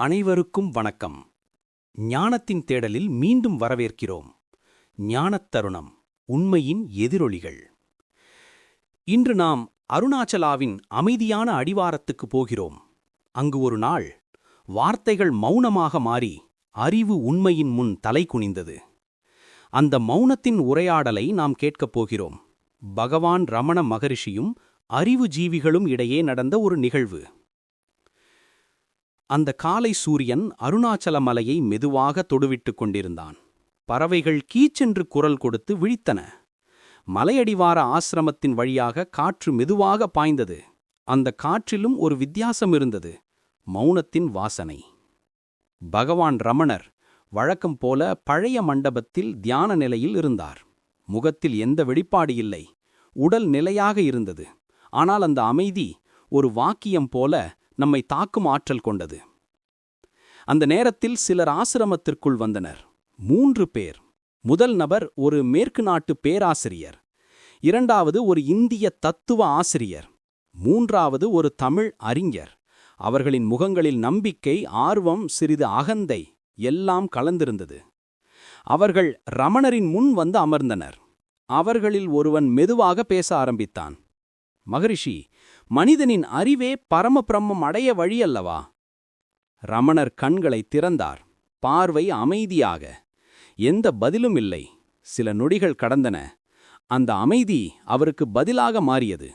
அனைவருக்கும் வணக்கம். ஞானத்தின் தேடலில் மீண்டும் வரவேற்கிறோம். ஞானத் தருணம் உண்மையின் எதிரொலிகள். இன்று நாம் அருணாச்சலாவின் அமைதியான அடிவாரத்துக்கு போகிறோம். அங்கு ஒரு நாள் வார்த்தைகள் மௌனமாக மாறி அறிவு உண்மையின் முன் தலை குனிந்தது. அந்த மௌனத்தின் உரையாடலை நாம் கேட்கப் போகிறோம். பகவான் ரமண மகரிஷியும் அறிவு ஜீவிகளும் இடையே நடந்த ஒரு நிகழ்வு. அந்த காலை சூரியன் அருணாச்சல மலையை மெதுவாக தொடுவிட்டுக் கொண்டிருந்தான். பறவைகள் கீச்சென்று குரல் கொடுத்து விழித்தன. மலையடிவார ஆசிரமத்தின் வழியாக காற்று மெதுவாக பாய்ந்தது. அந்த காற்றிலும் ஒரு வித்தியாசம் இருந்தது. மௌனத்தின் வாசனை. பகவான் ரமணர் வழக்கம் போல பழைய மண்டபத்தில் தியான நிலையில் இருந்தார். முகத்தில் எந்த வெளிப்பாடு இல்லை. உடல் நிலையாக இருந்தது. ஆனால் அந்த அமைதி ஒரு வாக்கியம் போல நம்மை தாக்கும் ஆற்றல் கொண்டது. அந்த நேரத்தில் சிலர் ஆசிரமத்திற்குள் வந்தனர். மூன்று பேர். முதல் நபர் ஒரு மேற்கு நாட்டு பேராசிரியர். இரண்டாவது ஒரு இந்திய தத்துவ ஆசிரியர். மூன்றாவது ஒரு தமிழ் அறிஞர். அவர்களின் முகங்களில் நம்பிக்கை ஆர்வம் சிறிது அகந்தை எல்லாம் கலந்திருந்தது. அவர்கள் ரமணரின் முன் வந்து அமர்ந்தனர். அவர்களில் ஒருவன் மெதுவாக பேச ஆரம்பித்தான். மகரிஷி மனிதனின் அறிவே பரமபிரம்மம் அடைய வழியல்லவா? ரமணர் கண்களை திறந்தார். பார்வை அமைதியாக. எந்த பதிலும் இல்லை. சில நொடிகள் கடந்தன. அந்த அமைதி அவருக்கு பதிலாக மாறியது.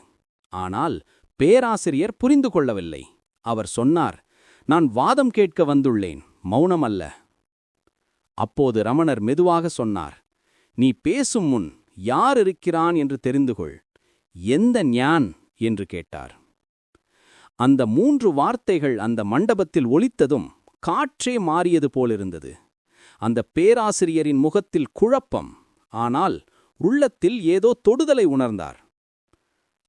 ஆனால் பேராசிரியர் புரிந்து கொள்ளவில்லை. அவர் சொன்னார் நான் வாதம் கேட்க வந்துள்ளேன். மௌனமல்ல. அல்ல அப்போது ரமணர் மெதுவாக சொன்னார் நீ பேசும் முன் யார் இருக்கிறான் என்று தெரிந்து கொள் எந்த ஞான் என்று கேட்டார். அந்த மூன்று வார்த்தைகள் அந்த மண்டபத்தில் ஒலித்ததும் காற்றே மாறியது போலிருந்தது. அந்த பேராசிரியரின் முகத்தில் குழப்பம் ஆனால் உள்ளத்தில் ஏதோ தொடுதலை உணர்ந்தார்.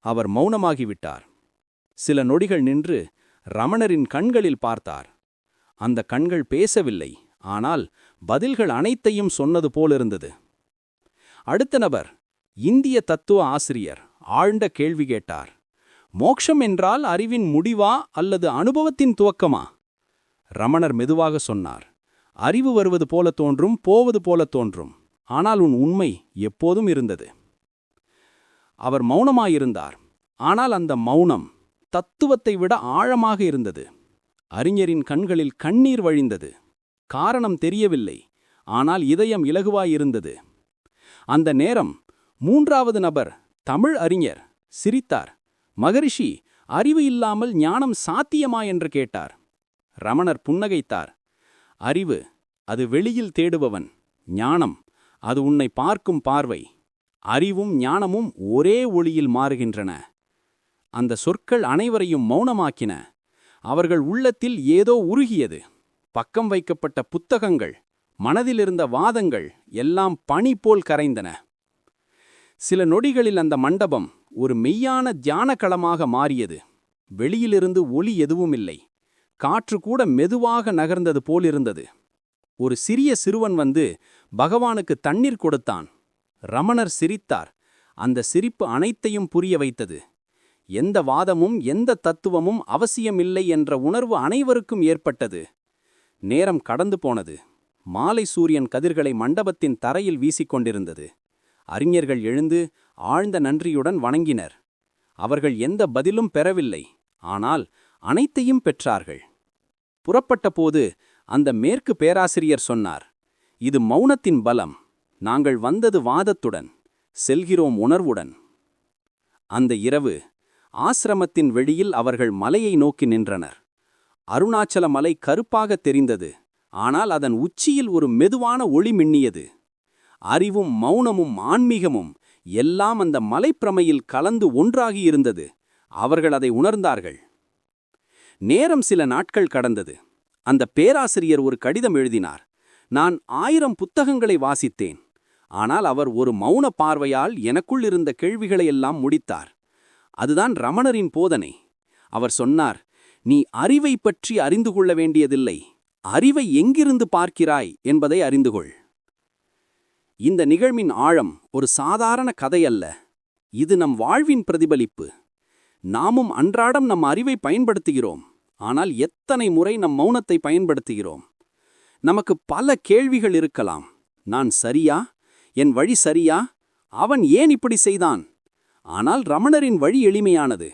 அவர் மௌனமாகிவிட்டார். சில நொடிகள் நின்று ரமணரின் கண்களில் பார்த்தார். அந்த கண்கள் பேசவில்லை ஆனால் பதில்கள் அனைத்தையும் சொன்னது போலிருந்தது. அடுத்த நபர் இந்திய தத்துவ ஆசிரியர் ஆழ்ந்த கேள்வி கேட்டார். மோக்ஷம் என்றால் அறிவின் முடிவா அல்லது அனுபவத்தின் துவக்கமா? ரமணர் மெதுவாக சொன்னார். அறிவு வருவது போல தோன்றும் போவது போல தோன்றும். ஆனால் உன் உண்மை எப்போதும் இருந்தது. அவர் மௌனமாயிருந்தார். ஆனால் அந்த மௌனம் தத்துவத்தை விட ஆழமாக இருந்தது. அறிஞரின் கண்களில் கண்ணீர் வழிந்தது. காரணம் தெரியவில்லை. ஆனால் இதயம் இலகுவாயிருந்தது. அந்த நேரம் மூன்றாவது நபர் தமிழ் அறிஞர் சிரித்தார். மகரிஷி அறிவு இல்லாமல் ஞானம் சாத்தியமா? என்று கேட்டார். ரமணர் புன்னகைத்தார். அறிவு அது வெளியில் தேடுபவன். ஞானம் அது உன்னை பார்க்கும் பார்வை. அறிவும் ஞானமும் ஒரே ஒளியில் மாறுகின்றன. அந்த சொற்கள் அனைவரையும் மௌனமாக்கின. அவர்கள் உள்ளத்தில் ஏதோ உருகியது. பக்கம் வைக்கப்பட்ட புத்தகங்கள் மனதிலிருந்த வாதங்கள் எல்லாம் பனி போல் கரைந்தன. சில நொடிகளில் அந்த மண்டபம் ஒரு மெய்யான தியானக்களமாக மாறியது. வெளியிலிருந்து ஒளி எதுவும் இல்லை காற்று கூட மெதுவாக நகர்ந்தது போலிருந்தது. ஒரு சிறிய சிறுவன் வந்து பகவானுக்கு தண்ணீர் கொடுத்தான். ரமணர் சிரித்தார். அந்த சிரிப்பு அனைத்தையும் புரிய வைத்தது. எந்த வாதமும் எந்த தத்துவமும் அவசியமில்லை என்ற உணர்வு அனைவருக்கும் ஏற்பட்டது. நேரம் கடந்து போனது. மாலை சூரியன் கதிர்களை மண்டபத்தின் தரையில் வீசிக்கொண்டிருந்தது. அறிஞர்கள் எழுந்து ஆழ்ந்த நன்றியுடன் வணங்கினர். அவர்கள் எந்த பதிலும் பெறவில்லை. ஆனால் அனைத்தையும் பெற்றார்கள். புறப்பட்டபோது அந்த மேற்கு பேராசிரியர் சொன்னார் இது மௌனத்தின் பலம். நாங்கள் வந்தது வாதத்துடன் செல்கிறோம் உணர்வுடன். அந்த இரவு ஆசிரமத்தின் வெளியில் அவர்கள் மலையை நோக்கி நின்றனர். அருணாச்சல மலை கருப்பாக தெரிந்தது. ஆனால் அதன் உச்சியில் ஒரு மெதுவான ஒளி மின்னியது. அறிவும் மௌனமும் ஆன்மீகமும் எல்லாம் அந்த மலைப்பிரமையில் கலந்து ஒன்றாகியிருந்தது அவர்கள் அதை உணர்ந்தார்கள். நேரம் சில நாட்கள் கடந்தது. அந்த பேராசிரியர் ஒரு கடிதம் எழுதினார். நான் ஆயிரம் புத்தகங்களை வாசித்தேன். ஆனால் அவர் ஒரு மௌன பார்வையால் எனக்குள் இருந்த கேள்விகளையெல்லாம் முடித்தார். அதுதான் ரமணரின் போதனை. அவர் சொன்னார் நீ அறிவை பற்றி அறிந்து கொள்ள வேண்டியதில்லை. அறிவை எங்கிருந்து பார்க்கிறாய் என்பதை அறிந்து கொள். இந்த நிகழ்வின் ஆழம் ஒரு சாதாரண கதையல்ல. இது நம் வாழ்வின் பிரதிபலிப்பு. நாமும் அன்றாடம் நம் அறிவை பயன்படுத்துகிறோம். ஆனால் எத்தனை முறை நம் மௌனத்தை பயன்படுத்துகிறோம்? நமக்கு பல கேள்விகள் இருக்கலாம். நான் சரியா? என் வழி சரியா? அவன் ஏன் இப்படி செய்தான்? ஆனால் ரமணரின் வழி எளிமையானது.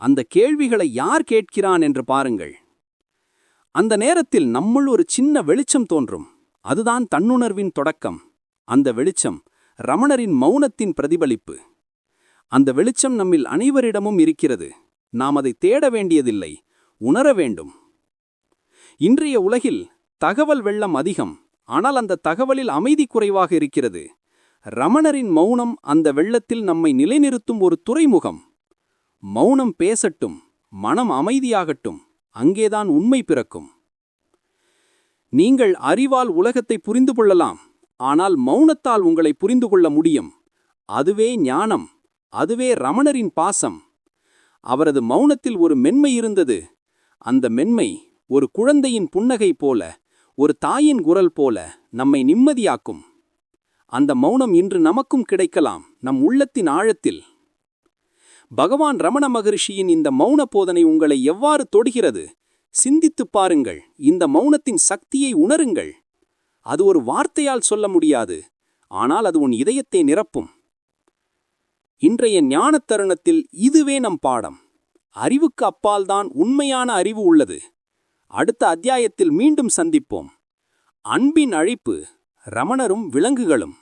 அந்த கேள்விகளை யார் கேட்கிறான் என்று பாருங்கள். அந்த நேரத்தில் நம்முள் ஒரு சின்ன வெளிச்சம் தோன்றும். அதுதான் தன்னுணர்வின் தொடக்கம். அந்த வெளிச்சம் ரமணரின் மௌனத்தின் பிரதிபலிப்பு. அந்த வெளிச்சம் நம்மில் அனைவரிடமும் இருக்கிறது. நாம் அதை தேட வேண்டியதில்லை உணர வேண்டும். இன்றைய உலகில் தகவல் வெள்ளம் அதிகம் ஆனால் அந்த தகவலில் அமைதி குறைவாக இருக்கிறது. ரமணரின் மௌனம் அந்த வெள்ளத்தில் நம்மை நிலைநிறுத்தும் ஒரு துறைமுகம். மௌனம் பேசட்டும் மனம் அமைதியாகட்டும் அங்கேதான் உண்மை பிறக்கும். நீங்கள் அறிவால் உலகத்தை புரிந்து கொள்ளலாம். ஆனால் மௌனத்தால் உங்களை புரிந்து கொள்ள முடியும். அதுவே ஞானம் அதுவே ரமணரின் பாசம். அவரது மௌனத்தில் ஒரு மென்மை இருந்தது. அந்த மென்மை ஒரு குழந்தையின் புன்னகை போல ஒரு தாயின் குரல் போல நம்மை நிம்மதியாக்கும். அந்த மௌனம் இன்று நமக்கும் கிடைக்கலாம் நம் உள்ளத்தின் ஆழத்தில். பகவான் ரமண மகரிஷியின் இந்த மௌன போதனை உங்களை எவ்வாறு தொடுகிறது? சிந்தித்துப் பாருங்கள் இந்த மௌனத்தின் சக்தியை உணருங்கள். அது ஒரு வார்த்தையால் சொல்ல முடியாது ஆனால் அது உன் இதயத்தை நிரப்பும். இன்றைய ஞானத் தருணத்தில் இதுவே நம் பாடம். அறிவுக்கு அப்பால்தான் உண்மையான அறிவு உள்ளது. அடுத்த அத்தியாயத்தில் மீண்டும் சந்திப்போம். அன்பின் அழைப்பு ரமணரும் விலங்குகளும்.